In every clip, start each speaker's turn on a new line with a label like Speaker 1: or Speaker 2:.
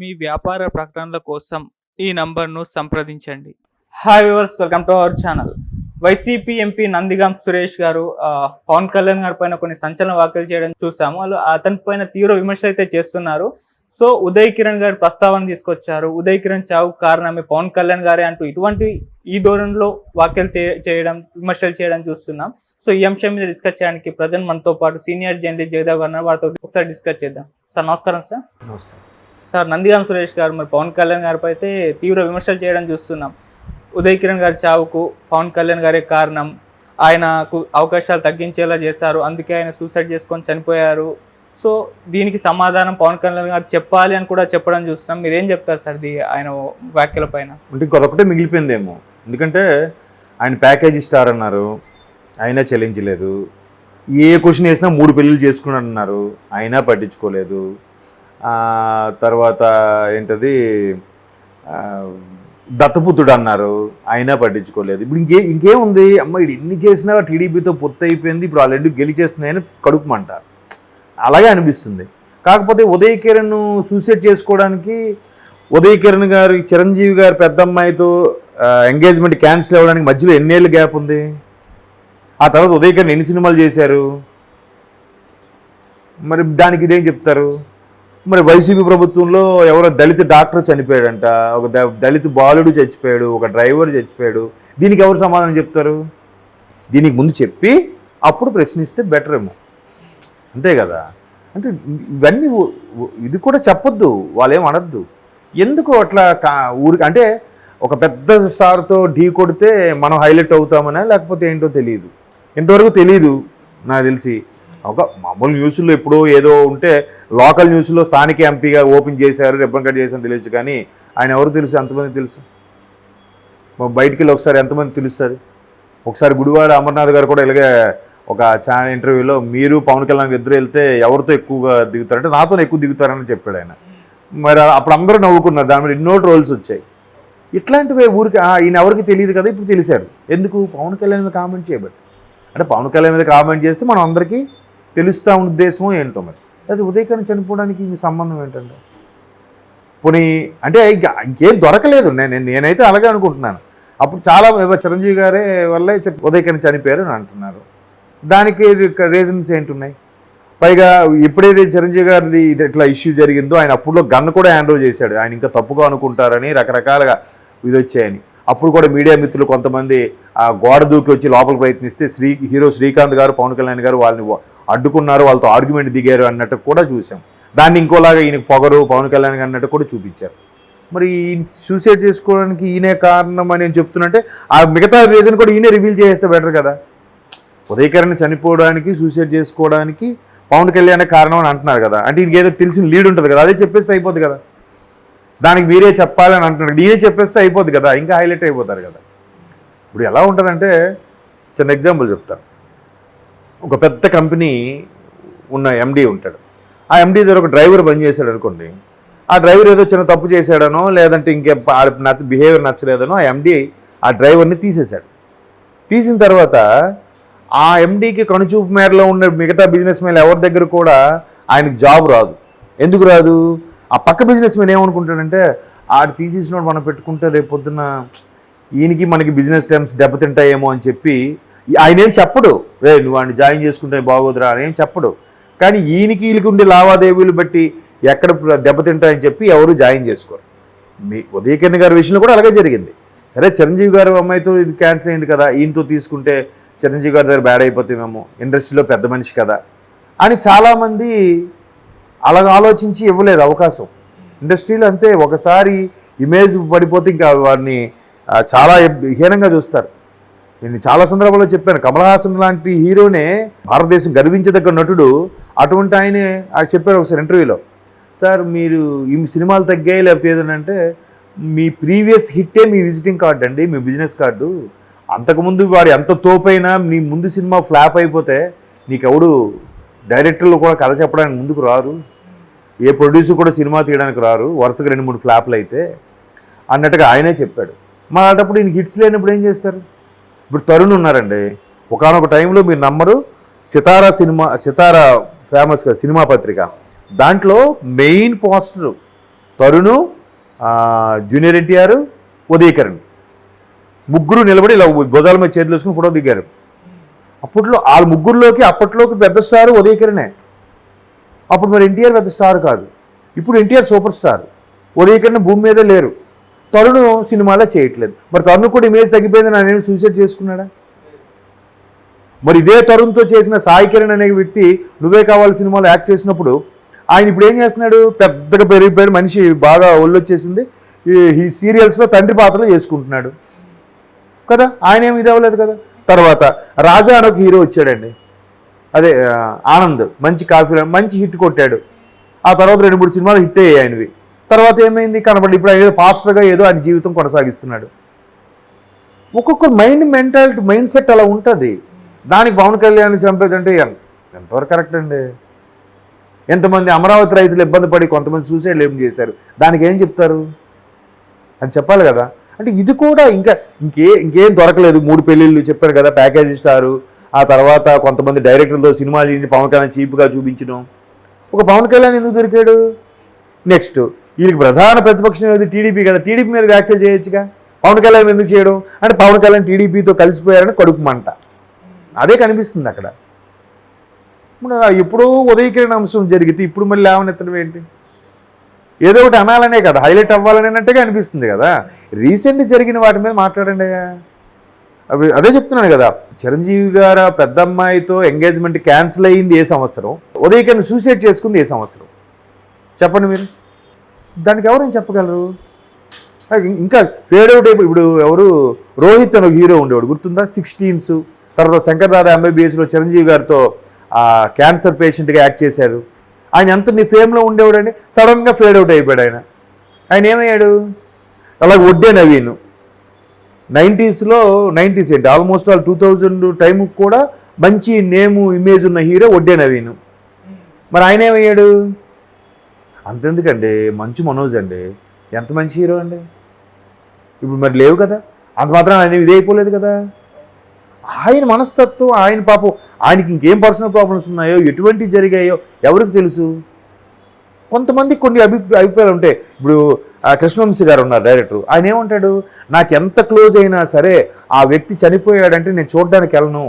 Speaker 1: మీ వ్యాపార ప్రకటనల కోసం ఈ నంబర్ను సంప్రదించండి. Hi viewers welcome to our channel YCP MP Nandigam Suresh garu Pawan Kalyan గారి పైన కొన్ని సంచలన వ్యాఖ్యలు చేయడం చూసాము. వాళ్ళు అతని పైన తీవ్ర విమర్శ అయితే చేస్తున్నారు. సో ఉదయ్ కిరణ్ గారి ప్రస్తావన తీసుకొచ్చారు. ఉదయ్ కిరణ్ చావు కారణమే పవన్ కళ్యాణ్ గారే అంటూ ఇటువంటి ఈ ధోరణిలో వ్యాఖ్యలు చేయడం విమర్శలు చేయడం చూస్తున్నాం. సో ఈ అంశం మీద డిస్కస్ చేయడానికి ప్రజెంట్ మనతో పాటు సీనియర్ జర్నలిస్ట్ జగదేవ్ గారు. వారితో ఒకసారి డిస్కస్ చేద్దాం. సార్ నమస్కారం సార్.
Speaker 2: నమస్తే.
Speaker 1: సార్ నందిగాం సురేష్ గారు మరి పవన్ కళ్యాణ్ గారిపై అయితే తీవ్ర విమర్శలు చేయడం చూస్తున్నాం. ఉదయ్ కిరణ్ గారి చావుకు పవన్ కళ్యాణ్ గారే కారణం. ఆయనకు అవకాశాలు తగ్గించేలా చేశారు. అందుకే ఆయన సూసైడ్ చేసుకొని చనిపోయారు. సో దీనికి సమాధానం పవన్ కళ్యాణ్ గారు చెప్పాలి అని కూడా చెప్పడం చూస్తున్నాం. మీరు ఏం చెప్తారు సార్ దీ ఆయన వ్యాఖ్యల పైన?
Speaker 2: అంటే ఇంకొకటే మిగిలిపోయిందేమో. ఎందుకంటే ఆయన ప్యాకేజీ స్టార్ అన్నారు. అయినా చెల్లించలేదు. ఏ క్వశ్చన్ వేసినా మూడు పెళ్ళిళ్ళు చేసుకున్నాడు అన్నారు అయినా పట్టించుకోలేదు. తర్వాత ఏంటది? దత్తపుత్రుడు అన్నారు. అయినా పట్టించుకోలేదు. ఇప్పుడు ఇంకే ఇంకేముంది? అమ్మ ఇది ఎన్ని చేసినా టీడీపీతో పొత్తు అయిపోయింది. ఇప్పుడు ఆల్రెడీ గెలిచేస్తున్నాయని కడుపుమంట. అలాగే అనిపిస్తుంది. కాకపోతే ఉదయ్ కిరణ్ సూసైడ్ చేసుకోవడానికి ఉదయ్ కిరణ్ గారి చిరంజీవి గారి పెద్ద అమ్మాయితో ఎంగేజ్మెంట్ క్యాన్సిల్ అవ్వడానికి మధ్యలో ఎన్నేళ్ళు గ్యాప్ ఉంది? ఆ తర్వాత ఉదయ్ కిరణ్ ఎన్ని సినిమాలు చేశారు? మరి దానికి ఇదేం చెప్తారు? మరి వైసీపీ ప్రభుత్వంలో ఎవరో దళిత డాక్టర్ చనిపోయాడంట ఒక ద- దళిత బాలుడు చచ్చిపోయాడు ఒక డ్రైవర్ చచ్చిపోయాడు. దీనికి ఎవరు సమాధానం చెప్తారు? దీనికి ముందు చెప్పి అప్పుడు ప్రశ్నిస్తే బెటర్ ఏమో అంతే కదా? అంటే ఇవన్నీ ఇది కూడా చెప్పొద్దు వాళ్ళేం అనొద్దు. ఎందుకు అట్లా కా ఊరికి అంటే ఒక పెద్ద స్టార్తో ఢీ కొడితే మనం హైలైట్ అవుతామనా లేకపోతే ఏంటో తెలియదు ఇంతవరకు తెలియదు నాకు తెలిసి. ఒక మామూలు న్యూస్లో ఎప్పుడో ఏదో ఉంటే లోకల్ న్యూస్లో స్థానిక ఎంపీగా ఓపెన్ చేశారు రిబ్బన్ కట్ చేశారని తెలియచ్చు కానీ ఆయన ఎవరు తెలుసు? ఎంతమంది తెలుసు? మరి బయటికి వెళ్ళి ఒకసారి ఎంతమంది తెలుస్తుంది? ఒకసారి గుడివాడ అమర్నాథ్ గారు కూడా ఇలాగే ఒక ఛానల్ ఇంటర్వ్యూలో మీరు పవన్ కళ్యాణ్ ఇద్దరు వెళ్తే ఎవరితో ఎక్కువగా దిగుతారంటే నాతో ఎక్కువ దిగుతారని చెప్పాడు ఆయన. మరి అప్పుడు అందరూ నవ్వుకున్నారు. దాని మీద ఎన్నో ట్రోల్స్ వచ్చాయి. ఇట్లాంటివి ఊరికి ఈయన ఎవరికి తెలియదు కదా? ఇప్పుడు తెలిసారు ఎందుకు? పవన్ కళ్యాణ్ మీద కామెంట్ చేయబట్టి. అంటే పవన్ కళ్యాణ్ మీద కామెంట్ చేస్తే మనం అందరికీ తెలుస్తా ఉన్న ఉద్దేశమో ఏంటో మరి? అది ఉదయకరణ చనిపోవడానికి ఇంక సంబంధం ఏంటంటే? పోనీ అంటే ఇంకేం దొరకలేదు. నేను నేనైతే అలాగే అనుకుంటున్నాను. అప్పుడు చాలా చిరంజీవి గారే వల్లే చెప్పి ఉదయకరణ చనిపోయారు అని అంటున్నారు. దానికి రీజన్స్ ఏంటున్నాయి? పైగా ఎప్పుడైతే చిరంజీవి గారిది ఇది ఇట్లా ఇష్యూ జరిగిందో ఆయన అప్పుడులో గన్ను కూడా హ్యాండిల్ చేశాడు. ఆయన ఇంకా తప్పుగా అనుకుంటారని రకరకాలుగా ఇది వచ్చాయని. అప్పుడు కూడా మీడియా మిత్రులు కొంతమంది ఆ గోడ దూకి వచ్చి లోపల ప్రయత్నిస్తే శ్రీ హీరో శ్రీకాంత్ గారు పవన్ కళ్యాణ్ గారు వాళ్ళని అడ్డుకున్నారు వాళ్ళతో ఆర్గ్యుమెంట్ దిగారు అన్నట్టు కూడా చూసాం. దాన్ని ఇంకోలాగా ఈయనకు పొగరు పవన్ కళ్యాణ్ అన్నట్టు కూడా చూపించారు. మరి ఈయన సూసైడ్ చేసుకోవడానికి ఈయనే కారణం అని నేను చెప్తున్నంటే ఆ మిగతా రీజన్ కూడా ఈయనే రివీల్ చేస్తే బెటర్ కదా. ఉదయకరణ చనిపోవడానికి సూసైడ్ చేసుకోవడానికి పవన్ కళ్యాణ్ కారణం అని అంటున్నారు కదా. అంటే ఈయనకి ఏదో తెలిసిన లీడ్ ఉంటుంది కదా అదే చెప్పేస్తే అయిపోద్ది కదా. దానికి మీరే చెప్పాలని అంటున్నారు ఈయనే చెప్పేస్తే అయిపోద్ది కదా ఇంకా హైలైట్ అయిపోతారు కదా. ఇప్పుడు ఎలా ఉంటుందంటే చిన్న ఎగ్జాంపుల్ చెప్తాను. ఒక పెద్ద కంపెనీ ఉన్న ఎండీ ఉంటాడు. ఆ ఎండీ దగ్గర ఒక డ్రైవర్ పనిచేశాడు అనుకోండి. ఆ డ్రైవర్ ఏదో చిన్న తప్పు చేశాడనో లేదంటే ఇంకే నచ్చ బిహేవియర్ నచ్చలేదనో ఆ ఎండీ ఆ డ్రైవర్ని తీసేశాడు. తీసిన తర్వాత ఆ ఎండీకి కనుచూపు మేరలో ఉన్న మిగతా బిజినెస్ మ్యాన్ ఎవరి దగ్గర కూడా ఆయనకు జాబ్ రాదు. ఎందుకు రాదు? ఆ పక్క బిజినెస్ మ్యాన్ ఏమనుకుంటాడంటే ఆడు తీసేసినోడు మనం పెట్టుకుంటే రేపు పొద్దున్న ఈయనకి మనకి బిజినెస్ టైమ్స్ దెబ్బతింటాయేమో అని చెప్పి ఆయన ఏం చెప్పడు. రే నువ్వు వాడిని జాయిన్ చేసుకుంటే బాగోదురా అని ఏం చెప్పడు. కానీ ఈయనకి వీళ్ళకి ఉండే లావాదేవీలు బట్టి ఎక్కడ దెబ్బతింటాయని చెప్పి ఎవరు జాయిన్ చేసుకోరు. మీ ఉదయకిరణ్ గారి విషయంలో కూడా అలాగే జరిగింది. సరే చిరంజీవి గారు అమ్మాయితో ఇది క్యాన్సిల్ అయింది కదా ఈయనతో తీసుకుంటే చిరంజీవి గారి దగ్గర బ్యాడ్ అయిపోతామేమో ఇండస్ట్రీలో పెద్ద మనిషి కదా అని చాలామంది అలాగ ఆలోచించి ఇవ్వలేదు అవకాశం. ఇండస్ట్రీలో అంతే ఒకసారి ఇమేజ్ పడిపోతే ఇంకా వారిని చాలా హీనంగా చూస్తారు. నేను చాలా సందర్భాల్లో చెప్పాను. కమల్ హాసన్ లాంటి హీరోనే భారతదేశం గర్వించదగ్గ నటుడు. అటువంటి ఆయనే ఆయన చెప్పారు ఒకసారి ఇంటర్వ్యూలో సార్ మీరు ఈ సినిమాలు తగ్గాయి? లేకపోతే ఏదంటే మీ ప్రీవియస్ హిట్టే మీ విజిటింగ్ కార్డు అండి మీ బిజినెస్ కార్డు. అంతకుముందు వాడు ఎంత తోపైనా నీ ముందు సినిమా ఫ్లాప్ అయిపోతే నీకెవడు డైరెక్టర్లు కూడా కథ చెప్పడానికి ముందుకు రారు. ఏ ప్రొడ్యూసర్ కూడా సినిమా తీయడానికి రారు. వరుసగా రెండు మూడు ఫ్లాప్లు అయితే అన్నట్టుగా ఆయనే చెప్పాడు. మా అటప్పుడు ఈయన హిట్స్ లేనప్పుడు ఏం చేస్తారు? ఇప్పుడు తరుణ్ ఉన్నారండి. ఒకనొక టైంలో మీరు నమ్మరు సితారా సినిమా సితారా ఫేమస్ కదా సినిమా పత్రిక. దాంట్లో main poster Tarun junior NTR Udayakiran. ముగ్గురు నిలబడి ఇలా భుజాల మీద చేతులు వేసుకుని ఫోటో దిగారు. అప్పట్లో వాళ్ళ ముగ్గురులోకి అప్పట్లోకి పెద్ద స్టార్ ఉదయకరణే. అప్పుడు మరి ఎన్టీఆర్ పెద్ద స్టార్ కాదు. ఇప్పుడు ఎన్టీఆర్ సూపర్ స్టార్. ఉదయకరణ భూమి మీదే లేరు. తరుణ్ సినిమాలో చేయట్లేదు. మరి తరుణ్ కూడా ఇమేజ్ తగ్గిపోయింది నా నేను సూసైడ్ చేసుకున్నాడా? మరి ఇదే తరుణ్తో చేసిన సాయి కిరణ్ అనే వ్యక్తి నువ్వే కావాలి సినిమాలో యాక్ట్ చేసినప్పుడు ఆయన ఇప్పుడు ఏం చేస్తున్నాడు? పెద్దగా పెరిగిపోయాడు మనిషి బాగా ఒళ్ళొచ్చేసింది. ఈ- సీరియల్స్లో తండ్రి పాత్రలు చేసుకుంటున్నాడు. కదా? ఆయన ఏమి ఇది అవ్వలేదు కదా? తర్వాత రాజా అని ఒక హీరో వచ్చాడండి. అదే ఆనంద్. మంచి కాఫీ మంచి హిట్ కొట్టాడు. ఆ తర్వాత రెండు మూడు సినిమాలు హిట్ అయ్యాయి ఆయనవి. తర్వాత ఏమైంది? కనబడి ఇప్పుడు ఏదో పాస్టర్గా ఏదో ఆయన జీవితం కొనసాగిస్తున్నాడు. ఒక్కొక్క మైండ్ మెంటాలిటీ మైండ్ సెట్ అలా ఉంటుంది. దానికి పవన్ కళ్యాణ్ చంపేదంటే ఎంతవరకు కరెక్ట్ అండి? ఎంతమంది అమరావతి రైతులు ఇబ్బంది పడి కొంతమంది సూసైడ్ ఏం చేశారు. దానికి ఏం చెప్తారు? అని చెప్పాలి కదా. అంటే ఇది కూడా ఇంకా ఇంకే ఇంకేం దొరకలేదు. మూడు పెళ్ళిళ్ళు చెప్పారు కదా ప్యాకేజీ స్టారు. ఆ తర్వాత కొంతమంది డైరెక్టర్తో సినిమాలు చేసి పవన్ కళ్యాణ్ చీప్గా చూపించడం. ఒక పవన్ కళ్యాణ్ ఎందుకు దొరికాడు? నెక్స్ట్ వీరికి ప్రధాన ప్రతిపక్షం ఏది? టీడీపీ కదా. టీడీపీ మీద వ్యాఖ్యలు చేయొచ్చుగా? పవన్ కళ్యాణ్ ఎందుకు చేయడం? అంటే పవన్ కళ్యాణ్ టీడీపీతో కలిసిపోయారని కడుపు మంట. అదే కనిపిస్తుంది అక్కడ. ఎప్పుడూ ఉదయకిరణ అంశం జరిగితే ఇప్పుడు మళ్ళీ లేవనెత్తడం ఏంటి? ఏదో ఒకటి అనాలనే కదా. హైలైట్ అవ్వాలనేనట్టుగా అనిపిస్తుంది కదా. రీసెంట్ జరిగిన వాటి మీద మాట్లాడండి అవి అదే చెప్తున్నాను కదా. చిరంజీవి గారు పెద్ద అమ్మాయితో ఎంగేజ్మెంట్ క్యాన్సిల్ అయ్యింది ఏ సంవత్సరం? ఉదయకిరణ్ సూసైడ్ చేసుకుంది ఏ సంవత్సరం? చెప్పండి మీరు. దానికి ఎవరైనా చెప్పగలరు ఇంకా ఫేడ్ అవుట్ అయిపోయి ఇప్పుడు ఎవరు? రోహిత్ అని ఒక హీరో ఉండేవాడు గుర్తుందా? సిక్స్టీన్స్ తర్వాత శంకర్ దాదా ఎంబీబీఎస్లో చిరంజీవి గారితో క్యాన్సర్ పేషెంట్గా యాక్ట్ చేశారు. ఆయన ఎంత నీ ఫేమ్లో ఉండేవాడండి? సడన్గా ఫేడ్ అవుట్ అయిపోయాడు ఆయన. ఆయన ఏమయ్యాడు? అలాగే వడ్డే నవీన్. నైంటీస్లో నైంటీస్ ఏంటి? ఆల్మోస్ట్ ఆల్ టూ థౌజండ్ టైంకి కూడా మంచి నేము ఇమేజ్ ఉన్న హీరో వడ్డే నవీన్. మరి ఆయన ఏమయ్యాడు? అంతెందుకండి? మంచు మనోజ్ అండి. ఎంత మంచి హీరో అండి? ఇప్పుడు మరి లేవు కదా? అంత మాత్రం ఆయన ఇది అయిపోలేదు కదా? ఆయన మనస్తత్వం ఆయన పాపం ఆయనకి ఇంకేం పర్సనల్ ప్రాబ్లమ్స్ ఉన్నాయో ఎటువంటివి జరిగాయో ఎవరికి తెలుసు? కొంతమంది కొన్ని అభి అభిప్రాయాలు ఉంటాయి ఇప్పుడు కృష్ణవంశీ గారు ఉన్నారు డైరెక్టర్ ఆయన ఏమంటాడు? నాకు ఎంత క్లోజ్ అయినా సరే ఆ వ్యక్తి చనిపోయాడంటే నేను చూడడానికి వెళ్ళను.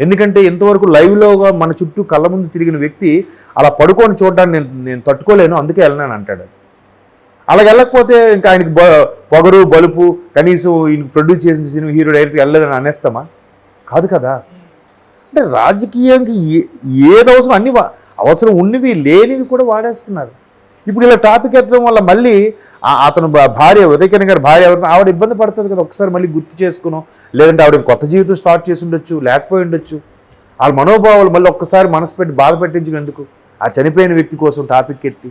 Speaker 2: ఎందుకంటే ఇంతవరకు లైవ్లోగా మన చుట్టూ కళ్ళ ముందు తిరిగిన వ్యక్తి అలా పడుకొని చూడడానికి నేను నేను తట్టుకోలేను అందుకే వెళ్ళినాను అంటాడు. అలా వెళ్ళకపోతే ఇంకా ఆయనకి బ- పొగరు బలుపు కనీసం ఈయనకి ప్రొడ్యూస్ చేసిన సినిమా హీరో డైరెక్టర్ వెళ్ళలేదని అనేస్తామా? కాదు కదా. అంటే రాజకీయానికి ఏ ఏది అవసరం అన్ని వా- అవసరం ఉన్నవి లేనివి కూడా వాడేస్తున్నారు. ఇప్పుడు ఇలా టాపిక్ ఎత్తడం వల్ల మళ్ళీ అతను భా- భార్య ఉదయకిరణ్ గారి భార్య ఎవరితో ఆవిడ ఇబ్బంది పడుతుంది కదా ఒకసారి మళ్ళీ గుర్తు చేసుకున్నాం. లేదంటే ఆవిడ కొత్త జీవితం స్టార్ట్ చేసి ఉండొచ్చు లేకపోయి ఉండొచ్చు. వాళ్ళ మనోభావాలు మళ్ళీ ఒక్కసారి మనసు పెట్టి బాధ పెట్టించడం ఆ చనిపోయిన వ్యక్తి కోసం టాపిక్ ఎత్తి